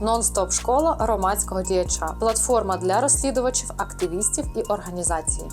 Нон-стоп школа громадського діяча, платформа для розслідувачів, активістів і організацій.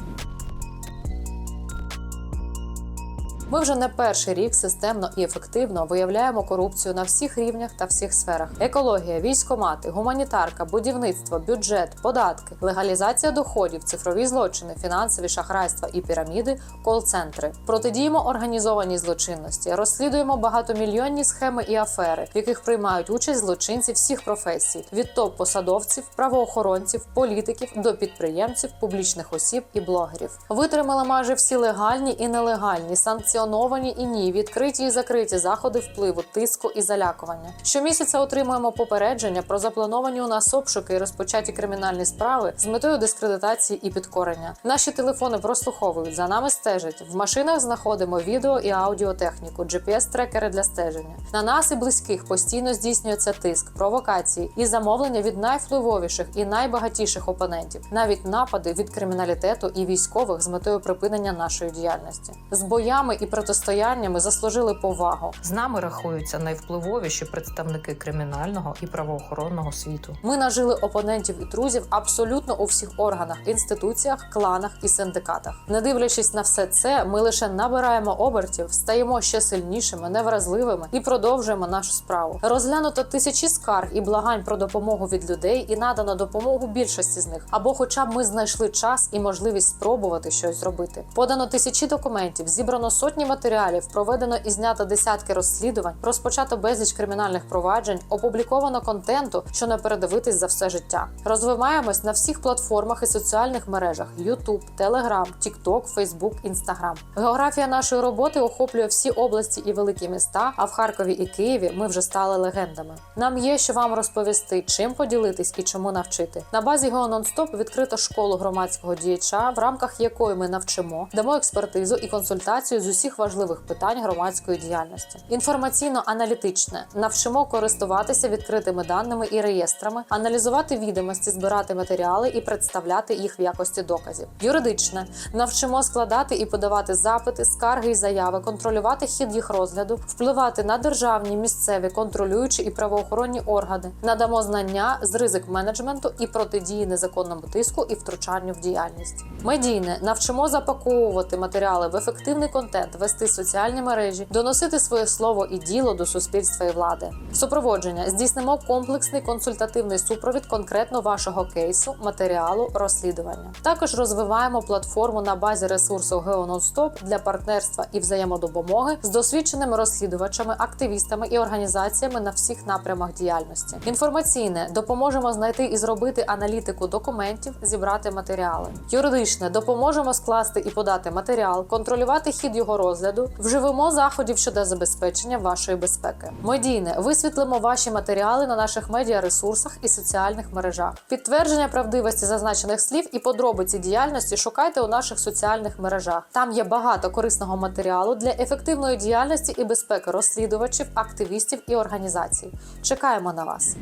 Ми вже не перший рік системно і ефективно виявляємо корупцію на всіх рівнях та всіх сферах: екологія, військомати, гуманітарка, будівництво, бюджет, податки, легалізація доходів, цифрові злочини, фінансові шахрайства і піраміди, кол-центри. Протидіємо організованій злочинності, розслідуємо багатомільйонні схеми і афери, в яких приймають участь злочинці всіх професій: від топ-посадовців, правоохоронців, політиків до підприємців, публічних осіб і блогерів. Витримали майже всі легальні і нелегальні санкціоновані і ні, відкриті і закриті заходи впливу, тиску і залякування. Щомісяця отримуємо попередження про заплановані у нас обшуки і розпочаті кримінальні справи з метою дискредитації і підкорення. Наші телефони прослуховують, за нами стежать. В машинах знаходимо відео і аудіотехніку, GPS-трекери для стеження. На нас і близьких постійно здійснюється тиск, провокації і замовлення від найвпливовіших і найбагатіших опонентів, навіть напади від криміналітету і військових з метою припинення нашої діяльності. З боями і протистояннями заслужили повагу. З нами рахуються найвпливовіші представники кримінального і правоохоронного світу. Ми нажили опонентів і друзів абсолютно у всіх органах, інституціях, кланах і синдикатах. Не дивлячись на все це, ми лише набираємо обертів, стаємо ще сильнішими, невразливими і продовжуємо нашу справу. Розглянуто тисячі скарг і благань про допомогу від людей, і надано допомогу більшості з них. Або, хоча б ми знайшли час і можливість спробувати щось зробити. Подано тисячі документів, зібрано сотні матеріалів, проведено і знято десятки розслідувань, розпочато безліч кримінальних проваджень, опубліковано контенту, що не передивитись за все життя. Розвиваємось на всіх платформах і соціальних мережах: YouTube, Telegram, TikTok, Facebook, Instagram. Географія нашої роботи охоплює всі області і великі міста. А в Харкові і Києві ми вже стали легендами. Нам є що вам розповісти, чим поділитись і чому навчити. На базі Non-Stop відкрито школу громадського діяча, в рамках якої ми навчимо, дамо експертизу і консультацію з усіх важливих питань громадської діяльності. Інформаційно-аналітичне навчимо користуватися відкритими даними і реєстрами, аналізувати відомості, збирати матеріали і представляти їх в якості доказів. Юридичне навчимо складати і подавати запити, скарги і заяви, контролювати хід їх розгляду, впливати на державні, місцеві, контролюючі і правоохоронні органи, надамо знання з ризик менеджменту і протидії незаконному тиску і втручанню в діяльність. Медійне навчимо запаковувати матеріали в ефективний контент, вести соціальні мережі, доносити своє слово і діло до суспільства і влади. Супроводження здійснимо комплексний консультативний супровід конкретно вашого кейсу, матеріалу, розслідування. Також розвиваємо платформу на базі ресурсу GeoNonStop для партнерства і взаємодопомоги з досвідченими розслідувачами, активістами і організаціями на всіх напрямах діяльності. Інформаційне допоможемо знайти і зробити аналітику документів, зібрати матеріали. Юридичне допоможемо скласти і подати матеріал, контролювати хід його розгляду, вживемо заходів щодо забезпечення вашої безпеки. Медійне висвітлимо ваші матеріали на наших медіаресурсах і соціальних мережах. Підтвердження правдивості зазначених слів і подробиці діяльності шукайте у наших соціальних мережах. Там є багато корисного матеріалу для ефективної діяльності і безпеки розслідувачів, активістів і організацій. Чекаємо на вас.